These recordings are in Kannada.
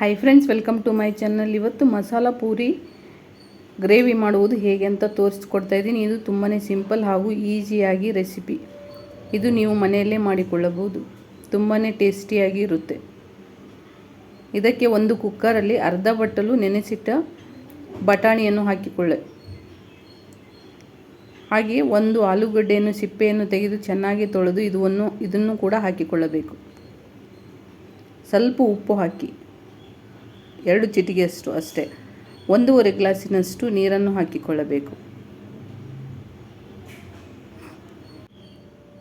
Hi friends welcome to my channel ಇವತ್ತು ಮಸಾಲ ಪೂರಿ ಗ್ರೇವಿ ಮಾಡುವುದು ಹೇಗೆ ಅಂತ ತೋರಿಸ್ಕೊಡ್ತಾ ಇದ್ದೀನಿ. ಇದು ತುಂಬಾ ಸಿಂಪಲ್ ಹಾಗೂ ಈಸಿಯಾಗಿ ರೆಸಿಪಿ ಇದು ನೀವು ಮನೆಯಲ್ಲೇ ಮಾಡಿಕೊಳ್ಳಬಹುದು. ತುಂಬಾ ಟೇಸ್ಟಿಯಾಗಿ ಇರುತ್ತೆ. ಇದಕ್ಕೆ ಒಂದು ಕುಕ್ಕರಲ್ಲಿ ಅರ್ಧ ಬಟ್ಟಲು ನೆನೆಸಿಟ್ಟ ಬಟಾಣಿಯನ್ನು ಹಾಕಿಕೊಳ್ಳೆ. ಹಾಗೆಯೇ ಒಂದು ಆಲೂಗಡ್ಡೆಯನ್ನು, ಸಿಪ್ಪೆಯನ್ನು ತೆಗೆದು ಚೆನ್ನಾಗಿ ತೊಳೆದು ಇದನ್ನು ಇದನ್ನು ಕೂಡ ಹಾಕಿಕೊಳ್ಳಬೇಕು. ಸ್ವಲ್ಪ ಉಪ್ಪು ಹಾಕಿ. ಎರಡು ಚಿಟಿಗೆಯಷ್ಟು ಅಷ್ಟೇ. ಒಂದೂವರೆ ಗ್ಲಾಸಿನಷ್ಟು ನೀರನ್ನು ಹಾಕಿಕೊಳ್ಳಬೇಕು.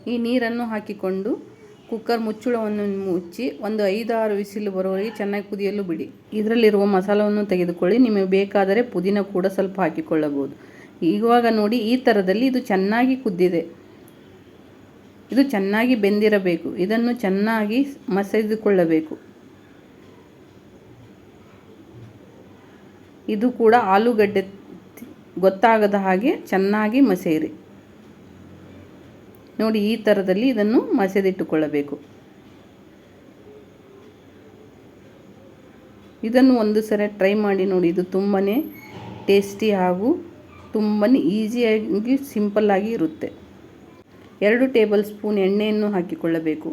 ಈ ನೀರನ್ನು ಹಾಕಿಕೊಂಡು ಕುಕ್ಕರ್ ಮುಚ್ಚುಳವನ್ನು ಮುಚ್ಚಿ ಒಂದು ಐದಾರು ವಿಸಿಲು ಬರುವವರೆಗೆ ಚೆನ್ನಾಗಿ ಕುದಿಯಲು ಬಿಡಿ. ಇದರಲ್ಲಿರುವ ಮಸಾಲವನ್ನು ತೆಗೆದುಕೊಳ್ಳಿ. ನಿಮಗೆ ಬೇಕಾದರೆ ಪುದೀನ ಕೂಡ ಸ್ವಲ್ಪ ಹಾಕಿಕೊಳ್ಳಬಹುದು. ಇವಾಗ ನೋಡಿ, ಈ ಥರದಲ್ಲಿ ಇದು ಚೆನ್ನಾಗಿ ಕುದ್ದಿದೆ. ಇದು ಚೆನ್ನಾಗಿ ಬೆಂದಿರಬೇಕು. ಇದನ್ನು ಚೆನ್ನಾಗಿ ಮಸೆದುಕೊಳ್ಳಬೇಕು. ಇದು ಕೂಡ ಆಲೂಗಡ್ಡೆ ಗೊತ್ತಾಗದ ಹಾಗೆ ಚೆನ್ನಾಗಿ ಮಸೆಯಿರಿ ನೋಡಿ ಈ ಥರದಲ್ಲಿ ಇದನ್ನು ಮಸೆದಿಟ್ಟುಕೊಳ್ಳಬೇಕು. ಇದನ್ನು ಒಂದು ಸರಿ ಟ್ರೈ ಮಾಡಿ ನೋಡಿ, ಇದು ತುಂಬಾ ಟೇಸ್ಟಿ ಹಾಗೂ ತುಂಬಾ ಈಸಿಯಾಗಿ ಸಿಂಪಲ್ಲಾಗಿ ಇರುತ್ತೆ. ಎರಡು ಟೇಬಲ್ ಸ್ಪೂನ್ ಎಣ್ಣೆಯನ್ನು ಹಾಕಿಕೊಳ್ಳಬೇಕು.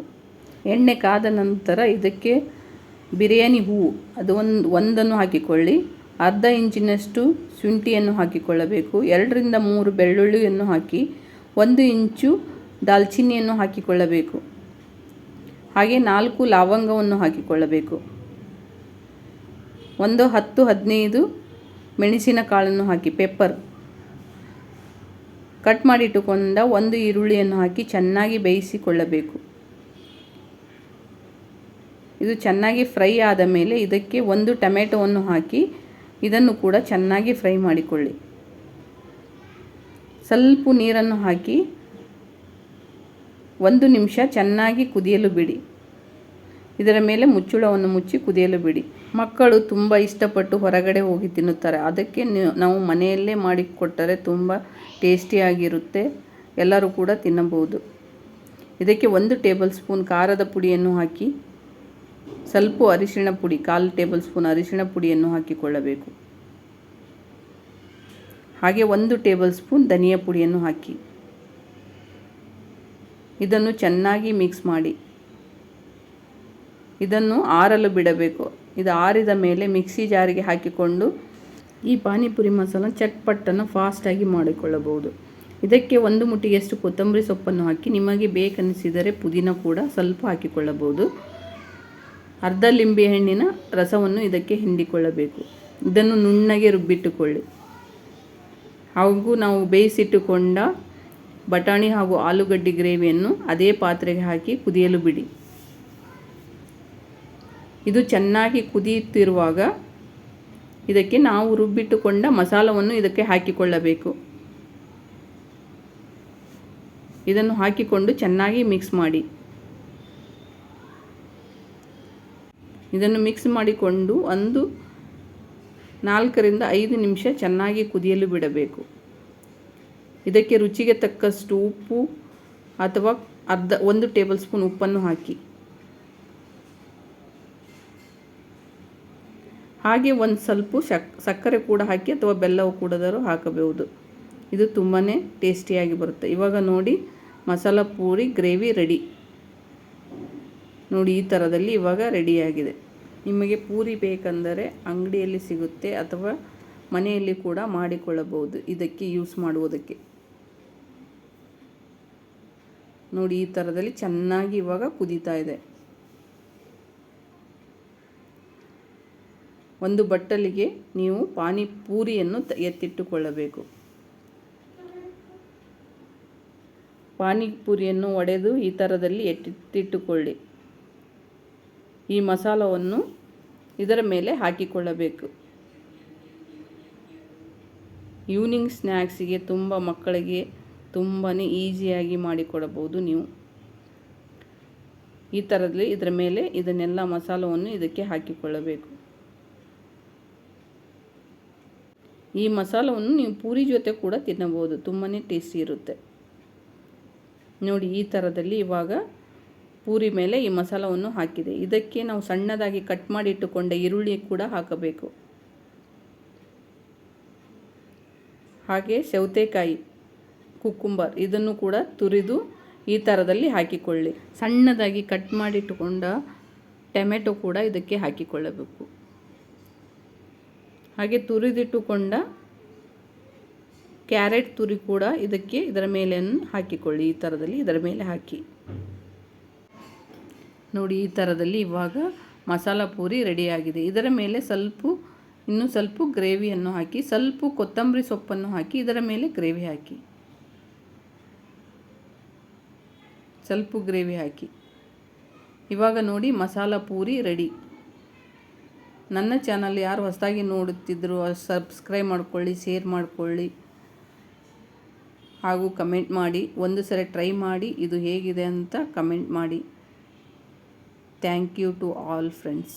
ಎಣ್ಣೆ ಕಾದ ನಂತರ ಇದಕ್ಕೆ ಬಿರಿಯಾನಿ ಹೂವು, ಅದು ಒಂದು, ಒಂದನ್ನು ಹಾಕಿಕೊಳ್ಳಿ. ಅರ್ಧ ಇಂಚಿನಷ್ಟು ಶುಂಠಿಯನ್ನು ಹಾಕಿಕೊಳ್ಳಬೇಕು. ಎರಡರಿಂದ ಮೂರು ಬೆಳ್ಳುಳ್ಳಿಯನ್ನು ಹಾಕಿ ಒಂದು ಇಂಚು ದಾಲ್ಚಿನ್ನಿಯನ್ನು ಹಾಕಿಕೊಳ್ಳಬೇಕು. ಹಾಗೆ ನಾಲ್ಕು ಲವಂಗವನ್ನು ಹಾಕಿಕೊಳ್ಳಬೇಕು. ಒಂದು ಹತ್ತು ಹದಿನೈದು ಮೆಣಸಿನ ಕಾಳನ್ನು ಹಾಕಿ, ಪೆಪ್ಪರ್ ಕಟ್ ಮಾಡಿಟ್ಟುಕೊಂಡ ಒಂದು ಈರುಳ್ಳಿಯನ್ನು ಹಾಕಿ ಚೆನ್ನಾಗಿ ಬೇಯಿಸಿಕೊಳ್ಳಬೇಕು. ಇದು ಚೆನ್ನಾಗಿ ಫ್ರೈ ಆದ ಮೇಲೆ ಇದಕ್ಕೆ ಒಂದು ಟೊಮೆಟೊವನ್ನು ಹಾಕಿ ಇದನ್ನು ಕೂಡ ಚೆನ್ನಾಗಿ ಫ್ರೈ ಮಾಡಿಕೊಳ್ಳಿ. ಸ್ವಲ್ಪ ನೀರನ್ನು ಹಾಕಿ ಒಂದು ನಿಮಿಷ ಚೆನ್ನಾಗಿ ಕುದಿಯಲು ಬಿಡಿ. ಇದರ ಮೇಲೆ ಮುಚ್ಚುಳವನ್ನು ಮುಚ್ಚಿ ಕುದಿಯಲು ಬಿಡಿ. ಮಕ್ಕಳು ತುಂಬ ಇಷ್ಟಪಟ್ಟು ಹೊರಗಡೆ ಹೋಗಿ ತಿನ್ನುತ್ತಾರೆ. ಅದಕ್ಕೆ ನಾವು ಮನೆಯಲ್ಲೇ ಮಾಡಿಕೊಟ್ಟರೆ ತುಂಬ ಟೇಸ್ಟಿಯಾಗಿರುತ್ತೆ ಎಲ್ಲರೂ ಕೂಡ ತಿನ್ನಬಹುದು. ಇದಕ್ಕೆ ಒಂದು ಟೇಬಲ್ ಸ್ಪೂನ್ ಖಾರದ ಪುಡಿಯನ್ನು ಹಾಕಿ ಸ್ವಲ್ಪ ಅರಿಶಿಣ ಪುಡಿ, ಕಾಲು ಟೇಬಲ್ ಸ್ಪೂನ್ ಅರಿಶಿಣ ಪುಡಿಯನ್ನು ಹಾಕಿಕೊಳ್ಳಬೇಕು. ಹಾಗೆ ಒಂದು ಟೇಬಲ್ ಸ್ಪೂನ್ ಧನಿಯಾ ಪುಡಿಯನ್ನು ಹಾಕಿ. ಇದನ್ನು ಚೆನ್ನಾಗಿ ಮಿಕ್ಸ್ ಮಾಡಿ. ಇದನ್ನು ಆರಲು ಬಿಡಬೇಕು. ಇದು ಆರಿದ ಮೇಲೆ ಮಿಕ್ಸಿ ಜಾರಿಗೆ ಹಾಕಿಕೊಂಡು ಈ ಪಾನಿಪುರಿ ಮಸಾಲ ಚಟ್ಪಟ್ಟನ್ನು ಫಾಸ್ಟಾಗಿ ಮಾಡಿಕೊಳ್ಳಬಹುದು. ಇದಕ್ಕೆ ಒಂದು ಮುಟ್ಟಿಗೆಷ್ಟು ಕೊತ್ತಂಬರಿ ಸೊಪ್ಪನ್ನು ಹಾಕಿ. ನಿಮಗೆ ಬೇಕನ್ನಿಸಿದರೆ ಪುದೀನ ಕೂಡ ಸ್ವಲ್ಪ ಹಾಕಿಕೊಳ್ಳಬಹುದು. ಅರ್ಧ ಲಿಂಬೆ ಹಣ್ಣಿನ ರಸವನ್ನು ಇದಕ್ಕೆ ಹಿಂಡಿಕೊಳ್ಳಬೇಕು. ಇದನ್ನು ನುಣ್ಣಗೆ ರುಬ್ಬಿಟ್ಟುಕೊಳ್ಳಿ. ಹಾಗೂ ನಾವು ಬೇಯಿಸಿಟ್ಟುಕೊಂಡ ಬಟಾಣಿ ಹಾಗೂ ಆಲೂಗಡ್ಡೆ ಗ್ರೇವಿಯನ್ನು ಅದೇ ಪಾತ್ರೆಗೆ ಹಾಕಿ ಕುದಿಯಲು ಬಿಡಿ. ಇದು ಚೆನ್ನಾಗಿ ಕುದಿಯುತ್ತಿರುವಾಗ ಇದಕ್ಕೆ ನಾವು ರುಬ್ಬಿಟ್ಟುಕೊಂಡ ಮಸಾಲವನ್ನು ಇದಕ್ಕೆ ಹಾಕಿಕೊಳ್ಳಬೇಕು. ಇದನ್ನು ಹಾಕಿಕೊಂಡು ಚೆನ್ನಾಗಿ ಮಿಕ್ಸ್ ಮಾಡಿ. ಇದನ್ನು ಮಿಕ್ಸ್ ಮಾಡಿಕೊಂಡು ಒಂದು ನಾಲ್ಕರಿಂದ ಐದು ನಿಮಿಷ ಚೆನ್ನಾಗಿ ಕುದಿಯಲು ಬಿಡಬೇಕು. ಇದಕ್ಕೆ ರುಚಿಗೆ ತಕ್ಕಷ್ಟು ಉಪ್ಪು ಅಥವಾ ಅರ್ಧ, ಒಂದು ಟೇಬಲ್ ಸ್ಪೂನ್ ಉಪ್ಪನ್ನು ಹಾಕಿ. ಹಾಗೆ ಒಂದು ಸ್ವಲ್ಪ ಸಕ್ಕರೆ ಕೂಡ ಹಾಕಿ ಅಥವಾ ಬೆಲ್ಲವು ಕೂಡದರೂ ಹಾಕಬಹುದು. ಇದು ತುಂಬಾ ಟೇಸ್ಟಿಯಾಗಿ ಬರುತ್ತೆ. ಇವಾಗ ನೋಡಿ, ಮಸಾಲ ಪೂರಿ, ಗ್ರೇವಿ ರೆಡಿ. ನೋಡಿ, ಈ ಥರದಲ್ಲಿ ಇವಾಗ ರೆಡಿಯಾಗಿದೆ. ನಿಮಗೆ ಪೂರಿ ಬೇಕೆಂದರೆ ಅಂಗಡಿಯಲ್ಲಿ ಸಿಗುತ್ತೆ ಅಥವಾ ಮನೆಯಲ್ಲಿ ಕೂಡ ಮಾಡಿಕೊಳ್ಳಬಹುದು. ಇದಕ್ಕೆ ಯೂಸ್ ಮಾಡುವುದಕ್ಕೆ. ನೋಡಿ, ಈ ಥರದಲ್ಲಿ ಚೆನ್ನಾಗಿ ಇವಾಗ ಕುದೀತಾ ಇದೆ. ಒಂದು ಬಟ್ಟಲಿಗೆ ನೀವು ಪಾನಿಪೂರಿಯನ್ನು ಎತ್ತಿಟ್ಟುಕೊಳ್ಳಬೇಕು. ಪಾನಿಪೂರಿಯನ್ನು ಒಡೆದು ಈ ಥರದಲ್ಲಿ ಎತ್ತಿಟ್ಟುಕೊಳ್ಳಿ. ಈ ಮಸಾಲವನ್ನು ಇದರ ಮೇಲೆ ಹಾಕಿಕೊಳ್ಳಬೇಕು. ಈವ್ನಿಂಗ್ ಸ್ನ್ಯಾಕ್ಸಿಗೆ ತುಂಬ ಮಕ್ಕಳಿಗೆ ತುಂಬಾ ಈಸಿಯಾಗಿ ಮಾಡಿಕೊಡಬಹುದು ನೀವು. ಈ ಥರದಲ್ಲಿ ಇದರ ಮೇಲೆ ಇದನ್ನೆಲ್ಲ ಮಸಾಲವನ್ನು ಇದಕ್ಕೆ ಹಾಕಿಕೊಳ್ಳಬೇಕು. ಈ ಮಸಾಲವನ್ನು ನೀವು ಪೂರಿ ಜೊತೆ ಕೂಡ ತಿನ್ನಬಹುದು ತುಂಬಾ ಟೇಸ್ಟಿ ಇರುತ್ತೆ. ನೋಡಿ ಈ ಥರದಲ್ಲಿ ಇವಾಗ ಪೂರಿ ಮೇಲೆ ಈ ಮಸಾಲವನ್ನು ಹಾಕಿದೆ. ಇದಕ್ಕೆ ನಾವು ಸಣ್ಣದಾಗಿ ಕಟ್ ಮಾಡಿ ಇಟ್ಟುಕೊಂಡ ಈರುಳ್ಳಿ ಕೂಡ ಹಾಕಬೇಕು. ಹಾಗೆ ಸೌತೆಕಾಯಿ ಕುಕ್ಕುಂಬರ್ ಇದನ್ನು ಕೂಡ ತುರಿದು ಈ ಥರದಲ್ಲಿ ಹಾಕಿಕೊಳ್ಳಿ. ಸಣ್ಣದಾಗಿ ಕಟ್ ಮಾಡಿಟ್ಟುಕೊಂಡ ಟೊಮೆಟೊ ಕೂಡ ಇದಕ್ಕೆ ಹಾಕಿಕೊಳ್ಳಬೇಕು. ಹಾಗೆ ತುರಿದಿಟ್ಟುಕೊಂಡ ಕ್ಯಾರೆಟ್ ತುರಿ ಕೂಡ ಇದಕ್ಕೆ ಇದರ ಮೇಲೆ ಹಾಕಿಕೊಳ್ಳಿ. ಈ ಥರದಲ್ಲಿ ಇದರ ಮೇಲೆ ಹಾಕಿ. ನೋಡಿ, ಈ ಥರದಲ್ಲಿ ಇವಾಗ ಮಸಾಲ ಪೂರಿ ರೆಡಿಯಾಗಿದೆ. ಇದರ ಮೇಲೆ ಸ್ವಲ್ಪ, ಇನ್ನೂ ಸ್ವಲ್ಪ ಗ್ರೇವಿಯನ್ನು ಹಾಕಿ, ಸ್ವಲ್ಪ ಕೊತ್ತಂಬರಿ ಸೊಪ್ಪನ್ನು ಹಾಕಿ, ಇದರ ಮೇಲೆ ಗ್ರೇವಿ ಹಾಕಿ. ಸ್ವಲ್ಪ ಗ್ರೇವಿ ಹಾಕಿ. ಇವಾಗ ನೋಡಿ, ಮಸಾಲ ಪೂರಿ ರೆಡಿ. ನನ್ನ ಚಾನಲ್ ಯಾರು ಹೊಸದಾಗಿ ನೋಡುತ್ತಿದ್ದರು ಸಬ್ಸ್ಕ್ರೈಬ್ ಮಾಡಿಕೊಳ್ಳಿ, ಶೇರ್ ಮಾಡಿಕೊಳ್ಳಿ. ಹಾಗೂ ಕಮೆಂಟ್ ಮಾಡಿ, ಒಂದು ಸರಿ ಟ್ರೈ ಮಾಡಿ, ಇದು ಹೇಗಿದೆ ಅಂತ ಕಮೆಂಟ್ ಮಾಡಿ. Thank you to all friends